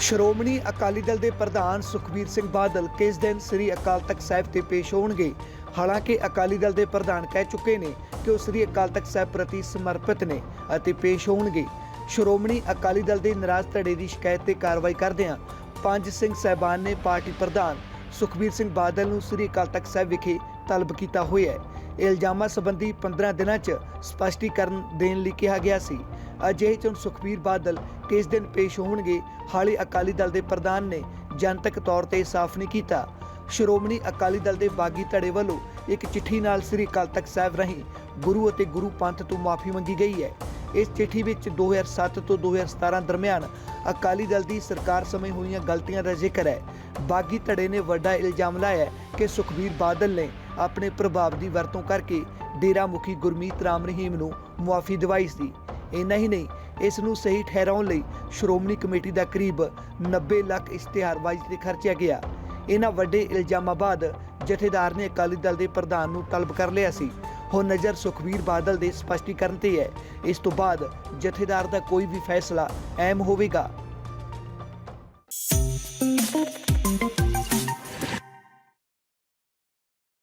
ਸ਼੍ਰੋਮਣੀ ਅਕਾਲੀ ਦਲ ਦੇ ਪ੍ਰਧਾਨ ਸੁਖਬੀਰ ਸਿੰਘ ਬਾਦਲ ਕਿਸ ਦਿਨ ਸ੍ਰੀ ਅਕਾਲ ਤਖਤ ਸਾਹਿਬ ਤੇ ਪੇਸ਼ ਹੋਣਗੇ? ਹਾਲਾਂਕਿ ਅਕਾਲੀ ਦਲ ਦੇ ਪ੍ਰਧਾਨ ਕਹਿ ਚੁੱਕੇ ਨੇ ਕਿ ਉਹ ਸ੍ਰੀ ਅਕਾਲ ਤਖਤ ਸਾਹਿਬ ਪ੍ਰਤੀ ਸਮਰਪਿਤ ਨੇ ਅਤੇ ਪੇਸ਼ ਹੋਣਗੇ। ਸ਼੍ਰੋਮਣੀ ਅਕਾਲੀ ਦਲ ਦੇ ਨਾਰਾਜ਼ ਧੜੇ ਦੀ ਸ਼ਿਕਾਇਤ ਤੇ ਕਾਰਵਾਈ ਕਰਦਿਆਂ ਪੰਜ ਸਿੰਘ ਸਹਿਬਾਨ ਨੇ ਪਾਰਟੀ ਪ੍ਰਧਾਨ ਸੁਖਬੀਰ ਸਿੰਘ ਬਾਦਲ ਨੂੰ ਸ੍ਰੀ ਅਕਾਲ ਤਖਤ ਸਾਹਿਬ ਵਿਖੇ ਤਲਬ ਕੀਤਾ ਹੋਇਆ ਹੈ। ਇਲਜ਼ਾਮਾਂ ਸੰਬੰਧੀ 15 ਦਿਨਾਂ 'ਚ ਸਪਸ਼ਟੀਕਰਨ ਦੇਣ ਲਈ ਕਿਹਾ ਗਿਆ ਸੀ। ਅਜਿਹੇ 'ਚ ਸੁਖਬੀਰ ਬਾਦਲ ਕਿਸ ਦਿਨ ਪੇਸ਼ ਹੋਣਗੇ, ਹਾਲੇ ਅਕਾਲੀ ਦਲ ਦੇ ਪ੍ਰਧਾਨ ਨੇ ਜਨਤਕ ਤੌਰ ਤੇ ਸਾਫ਼ ਨਹੀਂ ਕੀਤਾ। ਸ਼੍ਰੋਮਣੀ ਅਕਾਲੀ ਦਲ ਦੇ ਬਾਗੀ ਧੜੇ ਵੱਲੋਂ ਇੱਕ ਚਿੱਠੀ ਨਾਲ ਸ੍ਰੀ ਅਕਾਲ ਤਖਤ ਸਾਹਿਬ ਰਾਹੀਂ ਗੁਰੂ ਅਤੇ ਗੁਰੂ ਪੰਥ ਤੋਂ ਮਾਫੀ ਮੰਗੀ ਗਈ ਹੈ। ਇਸ ਚਿੱਠੀ ਵਿੱਚ 2007 ਤੋਂ 2017 ਦਰਮਿਆਨ ਅਕਾਲੀ ਦਲ ਦੀ ਸਰਕਾਰ ਸਮੇਂ ਹੋਈਆਂ ਗਲਤੀਆਂ ਦਾ ਜ਼ਿਕਰ ਹੈ। ਬਾਗੀ ਧੜੇ ਨੇ ਵੱਡਾ ਇਲਜ਼ਾਮ ਲਾਇਆ ਕਿ ਸੁਖਬੀਰ ਬਾਦਲ ਨੇ ਆਪਣੇ ਪ੍ਰਭਾਵ ਦੀ ਵਰਤੋਂ ਕਰਕੇ ਡੇਰਾ ਮੁਖੀ ਗੁਰਮੀਤ ਰਾਮ ਰਹੀਮ ਨੂੰ ਮੁਆਫੀ ਦਿਵਾਈ ਸੀ। ਇੰਨਾ ਹੀ ਨਹੀਂ, ਇਸ ਨੂੰ ਸਹੀ ਠਹਿਰਾਉਣ ਲਈ ਸ਼੍ਰੋਮਣੀ ਕਮੇਟੀ ਦਾ ਕਰੀਬ 90 ਲੱਖ ਇਸ਼ਤਿਹਾਰਬਾਜ਼ੀ ਤੇ ਖਰਚਿਆ ਗਿਆ। ਇਹਨਾਂ ਵੱਡੇ ਇਲਜ਼ਾਮਾਂ ਬਾਅਦ ਜਥੇਦਾਰ ਨੇ ਅਕਾਲੀ ਦਲ ਦੇ ਪ੍ਰਧਾਨ ਨੂੰ ਤਲਬ ਕਰ ਲਿਆ ਸੀ। ਹੁਣ ਨਜ਼ਰ ਸੁਖਬੀਰ ਬਾਦਲ ਦੇ ਸਪਸ਼ਟੀਕਰਨ ਤੇ ਹੈ। ਇਸ ਤੋਂ ਬਾਅਦ ਜਥੇਦਾਰ ਦਾ ਕੋਈ ਵੀ ਫੈਸਲਾ ਅਹਿਮ ਹੋਵੇਗਾ।